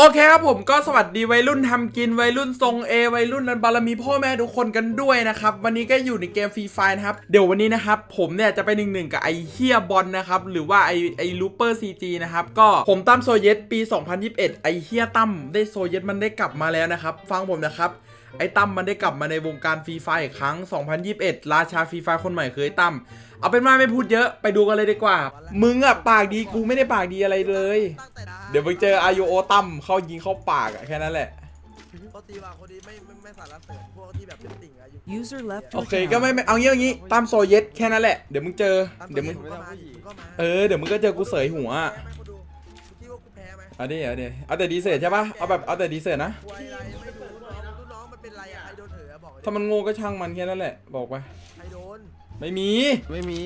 โอเคครับผมก็สวัสดีวัยรุ่นทำกินวัยรุ่นทรงเอวัยรุ่นนันบารมีพ่อแม่ทุกคนกันด้วยนะครับ วันนี้ก็อยู่ในเกมฟรีไฟนะครับ เดี๋ยววันนี้นะครับ ผมเนี่ยจะไปหนึ่งหนึ่งกับไอเฮียบอลนะครับ หรือว่าไอไอลูเปอร์ซีจีนะครับ ก็ผมตั้มโซเยตปี 2021 ไอเฮียตั้มได้โซเยตมันได้กลับมาแล้วนะครับ ฟังผมนะครับ ไอ้ตั้มมันได้กลับมาในวงการฟรีไฟอีกครั้ง 2021 ราชาฟรีไฟคนใหม่คือไอ้ตั้มเอาเป็นว่าไม่พูดเยอะไปดูกันเลยดีกว่า มึงอะปากดีกูไม่ได้ปากดีอะไรเลย เดี๋ยวมึงเจออายุโอตั้มเข้ายิงเข้าปากอะแค่นั้นแหละเขาตีว่าคนนี้ไม่ไม่ไม่สารเสริญพวกที่แบบเป็นติ่งอายุ User left โอ your เคก็ไม่ไม่เอางี้เอางี้ตั้มโซเยตแค่นั้นแหละเดี๋ยวมึงเจอเดี๋ยวมึงก็มาดิมึงก็มาเออเดี๋ยวมึงก็เจอกูเสยหัวอะแพ้ไหมกูดูกูคิดว่ากูแพ้ไหมเอาดิเอาดิเอาแต่ดีเซลใช่ปะเอาแบบเอาแต่ดีเซลนะ ถอะบอกเลยถ้ามันโง่ก็ช่างมันแค่นั้นแหละ บอกไป ใครโดน ไม่มีไม่มี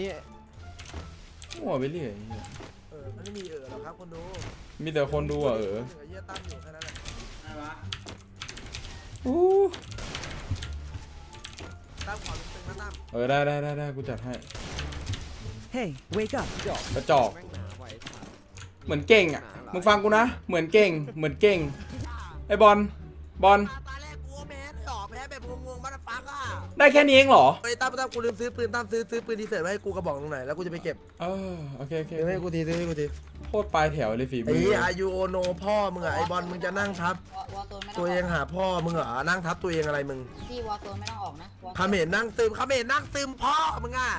โง่ไปเรื่อยเออมันไม่มีเออหรอกครับคนดูมีแต่คนดูอะเออหนึ่งกับเหี้ยตั้มอยู่แค่นั้นแหละอู้ตั้มขอตึงๆนะตั้มเออได้ได้ได้ได้กูจัดให้ Hey, wake up. กระจอกแม่งหนาไว้สัตว์เหมือนเก่งอะ มึงฟังกูนะ เหมือนเก่ง เหมือนเก่ง ไอ้บอล บอล ได้แค่นี้เองเหรอเฮ้ยตั้มตั้มกูลืมซื้อปืนตั้มซื้อซื้อปืนดีเซลไว้ให้กูกระบอกตรงไหนแล้วกูจะไปเก็บเออโอเคโอเคซื้อให้กูทีซื้อให้กูทีโคตรปลายแถวเลยฝีไอ้มืออายุโอโนพ่อมึงอะไอบอลมึงจะนั่งทับวอลโซนไม่ต้ตัอวงเองหาพ่อมึงเหรอนั่งทับตัวเองอะไรมึงที่วอลโซนไม่ต้องออกนะ Warzone เขมรนั่งซึมเขมรนั่งซึมพ่อมึงอะ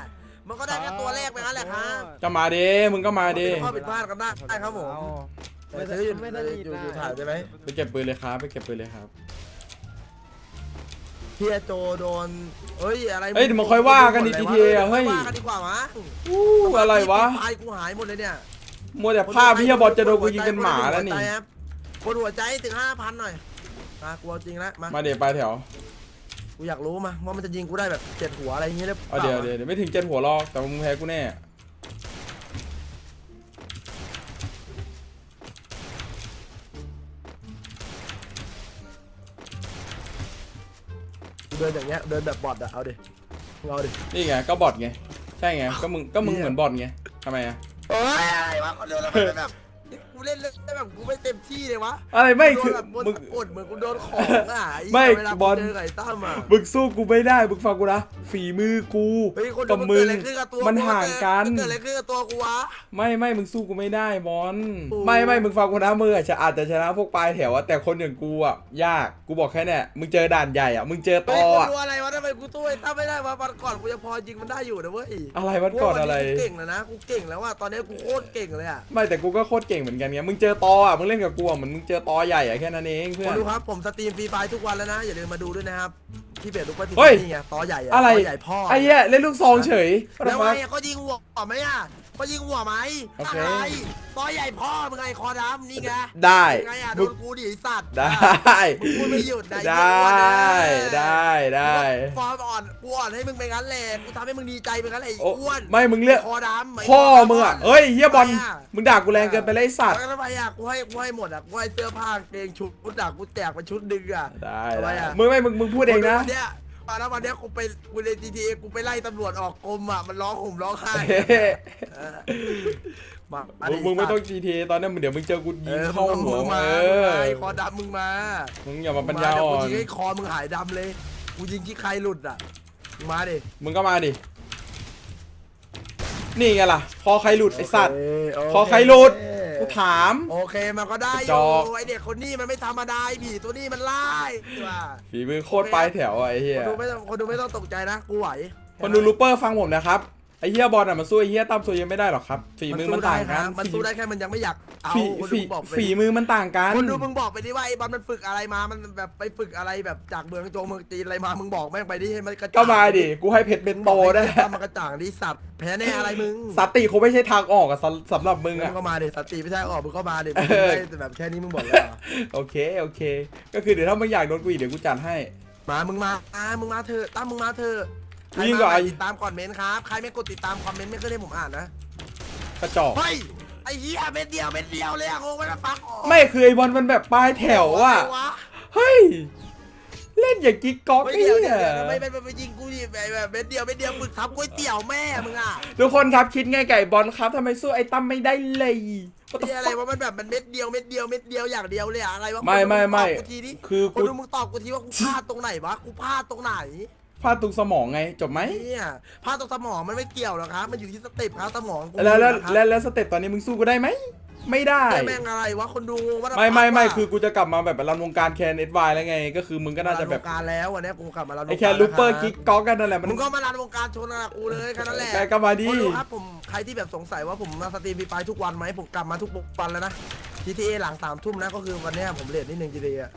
มันก็ได้แค่ตัวแรกไปงั้นแหละครับก็มาดิมึงก็มาดิข้อผิดพลาดกันได้ได้ครับผมไปซื้ออยู่ไม่ได้อยู่อยู่ถ่ายได้ไหมไปเก็บปืนเลยครับไปเก็บปืนเลยครับ เฮียโจโดนเฮ้ยอะไรเฮ้ยเดี๋ยวมาค่อยว่ากันดิ GTA อะเฮ้ย ว่ากันดีกว่าวะอู้อะไรวะไฟกูหายหมดเลยเนี่ยมัวแต่ภาพพี่บอลจะโดนกูยิงกันหมาแล้วนี่ คนหัวใจถึงห้าพันหน่อยมากูเอาจริงแล้วมามาเดี๋ยวปลายแถว กูอยากรู้มาว่ามันจะยิงกูได้แบบเจ็ดหัวอะไรอย่างเงี้ยได้เอาเดี๋ยวเดี๋ยวเดี๋ยวไม่ถึงเจ็ดหัวหรอกแต่มึงแพ้กูแน่ ดินอย่างเงี้ยเดินแบบบอทอะเอาดิมึงเอาดินี่ไงก็บอทไง ใช่ไง ก็มึงก็มึงเหมือนบอทไงทำไมอะโอ้ยอะไรวะคนเดียวแล้วมันแบบกู เล่นเล่นแบบกูไม่เต็มที่เลยวะอะไรไม่กูคือโดนแบบบนมึงอดเหมือนกูโดนของอะอ้ไม่เวลาบอลกูเจอไก่ตั้มอะ มึงสู้กูไม่ได้ มึงฟังกูนะ ฝีมือกูเฮ้ยคนกับดูมึง เกิดอะไรขึ้นกับตัวมันห่างกัน เกิดอะไรขึ้นกับตัวกูวะ ไม่ไม่มึงสู้กูไม่ได้บอล โอ้ ไม่ไม่มึงฟังกูนะมึงอาจจะอาจจะชนะพวกปลายแถวอะแต่คนอย่างกูอะยาก กูบอกแค่เนี่ยมึงเจอด่านใหญ่อะมึงเจอตเฮ้ยอคนอะดูอะไรวะทำไมกูตู้ไอ้ตั้มไม่ได้วะวันก่อนกูยังพอยิงมันได้อยู่นะเว้ยอะไรวันก่อนอะไร กูเก่งแล้วนะ กูเก่งแล้วว่ะตอนนี้กูโคตรเก่งเลยอะ ไม่แต่กูก็โคตรเก่งเหมือนกันไงมึงเจอตออะมึงเล่นกับกูอะเหมือนมึงเจอตอใหญ่อะแค่นั้นเองเพื่คอนน ดูครับผมสตรีมฟรีไฟทุกวันแล้วนะ อย่าลืมมาดูด้วยนะครับที่เบสลูกปฏิเฮ้ย นี่ไงต่อใหญ่อะอะไรต่อใหญ่พ่อไอ้เหี้ยเล่นลูกซองเฉยแล้วทำไงไมอะเขายิงหัวไหมอะ เขายิงหัวไหมโอเคอะไรต่อใหญ่พ่อมึงไงคอดำนี่ไงได้ยังไงอะโดมึง นกูดิไอ้สัตว์ได้กูไม่หยุดนะไดอ้เหี้ยอ้วน้ได้ได้ ฟอร์มอ่อนกูอ่อนให้มึงไปงั้นแหละกูทำให้มึงดีใจไปงั้นแหละไอ้โอ้อ้วนไม่มึงเลือก คอดำไพ่อมึงอะเฮ้ยเฮียบอลทำไมะมึงด่ากูแรงเกินไปเลยไอ้สัตว์ แล้วทำไมอะกูให้กูให้หมดอะกูให้เสื้อผ้ากางเกงชุดกูด่ากูแจกไปชุดหนึ่งอะ ได้ทำไมได้อะ มึงไม่มึงมึงพูดเองนะวันเนี้ย ตอนนั้นวันเนี้ยกูไปกูใน GTA กูไปไล่ตำรวจออกกรมอะมันร้องห่มร้องไห้เฮ้เออมามึงมึงไม่ต้อง GTA ตอนนั้นมึงเดี๋ยวมึงเจอกูเอยิงอเข้าหัวมึงมาเอมึงอมาไอ้คอดำมึงมามึงอย่ามาปัญญาอ่อมึงนมาเดี๋ยวกูยิงให้คอมึงหายดำเลยกูยิงที่ใครหลุดอะมึงมาดิมึงก็มาดิ นี่ไงล่ะ พอใครหลุดไอสัตว์ โเคพอใครหลุด กูถาม โอเคมันก็ได้อจยู่อก ไอเด็กคนนี้มันไม่ธรรมดาไอ้ผีตัวนี้มันไล่ว่ะฝีมือโคตรปลายแถวอะไอ้เหี้คยนดูไม่ต้องคนดูไม่ต้องตกใจนะ กูไหวคนดูรูเปอร์ฟังผมนะครับ ไอ้เหี้ยบอลอะมันสู้ไอ้เหี้ยตั้มโซเยนไม่ได้หรอกครับฝีมือมันต่างกันมันสู้ได้ครับมันสู้ได้แค่มันยังไม่อยากเอาฝีคนฝีดูบอกไปฝีมือมันต่างกันคนดูมึงบอกไปดิว่าไอ้บอลมันฝึกอะไรมา มันแบบไปฝึกอะไรแบบจากเมืองโจงเมืองจีนอะไรมา มึงบอกแม่งไปดิให้มันกระจ่างก็มาดิกูให้เพชรเป็นโตได้ทำมันกระจ่างดิสัตว์แพ้แน่อะไรมึงสติคงไม่ใช่ทางออกอะสำสำหรับมึงมึอะ งก็มาดิสติไม่ใช่ออกมึงก็มาดิมึงเออได้แต่แบบแค่นี้มึงบอกเลยเหรอโอเคโอเค ก็คือเดี๋ยวถ้ามึงอยากโดนกูอีกเดี๋ยวกูจัดให้มามึงมาอ่ามึงมาเถอะตั้มมึงมาเถอะ ใครวิ่งมาก่อนติดตามคอมเมนต์ครับ ใครไม่กดติดตามคอมเมนต์ไม่ขึ้นให้ผมอ่านนะ กระจอก เฮ้ย ไอ้เหี้ยเม็ดเดียวเม็ดเดียวเลยอะงงไม่ได้ฟังออกไม่คือไอ้บอลมันแบบปลายแถวอะไรวะเฮ้ย เล่นอย่างกิ๊กก๊อกไม่ไอ้เดียวเหี้เดียวยเดี๋ยวไม่ไม่ไม่ไม่ยิงกูดิแบบแบบเม็ดเดียวเม็ดเดียวฝึกทำก๋วยเตี๋ยวแม่มึงอะทุกคนครับคิดไงไก่บอลครับทำไมสู้ไอ้ตั้มไม่ได้เลย What the เหียอะไรวะมันแบบมันเม็ดเดียวเม็ดเดียวเม็ดเดียวอย่างเดียวเลยอะอะไรวะไม่ไม่ไม่คนดูงตอบกูทีนี้คือคกูนดูมึงตอบกูทีว่ากูพลาดตรงไหนวะกูพลาดตรงไหน พลาดตรงสมองไงจบไหมเนี่ยพลาดตรงสมองมันไม่เกี่ยวหรอกครับ มันอยู่ที่สเต็ปครับสมองกูแล้วแล้วนะครับแล้วแล้วสเต็ปตอนนี้มึงสู้กูได้ไหมไม่ได้เหี้ยแม่งอะไรวะคนดูงงว่าไม่ไม่ไม่ว่าคือกูจะกลับมาแบบรันวงการแคนเอสวายแล้วไง ก็คือมึงก็น่าจะแบบ รัวงการแล้ววันนี้กูกลับมารันวงไอการแคนลูเปอร์แล้วกิ๊กก๊อกกันนั่นแหละมันมึงก็มารันวงการชนกับกูเลยแค่นั้นแหละแกก็มาดิคนดูครับผมใครที่แบบสงสัยว่าผมมาสตรีมฟรีไฟทุกวันไหมผมกลับมาทุกวันแล้วนะ GTA หลังสามทุ่มนะก็คือวันเนี้ยผมเลทนิดนึง GTA อะ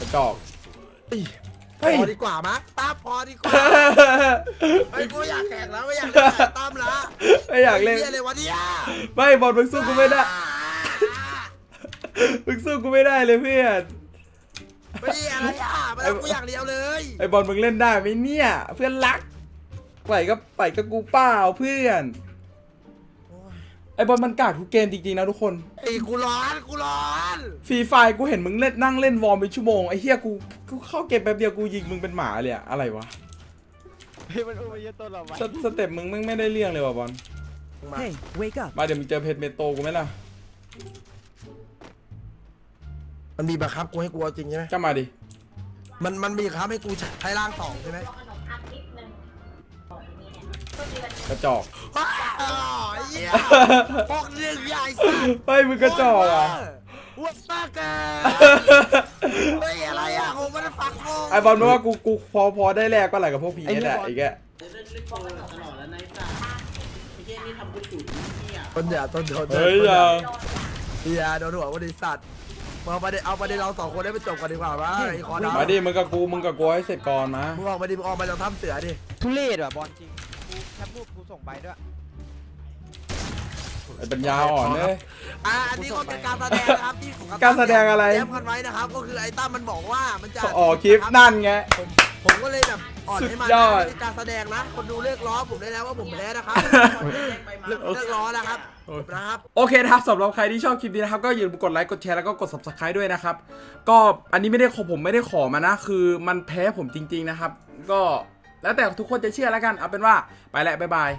กระจอก เฮ้ยเฮ้ยพอดีกว่ามั้ยป้าพอดีกว่าไอ้ยกูอยากแข่งแล้วไม่อยากเล่นแต่ตั้มละไม่อยากเล่น ไหี้ยเลยวะเนี่ยไม่บอลมึงสู้กูไม่ได้ มึงสู้กูไม่ได้เลยเพื่อน ไม่ได้อะไรอะมันเอากูอย่างเดียวเลยไอบอลมึงเล่นได้ไหมเนี่ย เพื่อนรักปล่อยก็ปล่อยก็กูเปล่าเพื่อน ไอบอลมันกากทุกเกมจริงๆนะทุกคน ไอ้กูร้อนกูร้อนฟรีไฟกูเห็นมึงเล่นนั่งเล่นวอร์มเป็นชั่วโมงไอ้เหี้ยกูกูเข้าเกมแป๊บเดียวกูยิงมึงเป็นหมาเลยอะอะไรวะเฮ้ยมันอุ้มไปเยอะต้นเราไว้สสเต็ปมึงไม่ไม่ได้เรื่องเลยว่ะบอล มา Hey, wake up. มาเดี๋ยวมึงเจอเพจเมโตกูไหมล่ะมันมีบังคับกูให้กูเอาจริงใช่ไหมก็มาดิ มันมันมีบังคับให้กูใช้ร่างสองใช่ไหม กระจอกอ้าวไอ้เหี้ยพวกเรื่องใหญ่สัสเฮ้ยมึงกระจอกอะวัดตาเกเฮ้ยอะไรอะผมไม่ได้ฟังงงไอบอลไม่ว่ากูกูพอพอได้แลกก็อะไรกับพวกพีเอสอะไอ้แกต้นอย่าต้นโดนเฮ้ยอย่าอย่าโดนหัวบริษัทมาประเด็นเอาประเด็นเราสองคนได้ไปจบกันดีกว่าว่าไอ้คอดาวมาดิมึงกับกูมึงกับกูให้เสร็จก่อนมามึงออกมาดิมึงออกมาจากถ้ำเสือดิทุเรศว่ะบอลจริงกูแคปรูปกู ส่งไปด้วย ไอ้ปัญญาอ่อนเลย อะอันนี้ก็เป็นการแสดงนะครับที่ของการแสดงอะไร แย้มกันไว้นะครับ ก็คือไอ้ตั้มมันบอกว่ามันจะออกคลิปนั่นไง ผมผมก็เลยแบบอ่อนให้มันสุดยอดนะเป็นการแสดงนะ คนดูเลิกล้อผมได้แล้วว่าผมแพ้นะครับเลิกเลิกล้อนะครับนะครับ โอเคนะครับสำหรับใครที่ชอบคลิปนี้นะครับ ก็อย่าลืมกดไลค์กดแชร์แล้วก็กด subscribe ด้วยนะครับ ก็อันนี้ไม่ได้ขอผมไม่ได้ขอมานะ คือมันแพ้ผมจริง ๆนะครับ ก็ แล้วแต่ทุกคนจะเชื่อแล้วกันเอาเป็นว่าไปแล้วบ๊ายบาย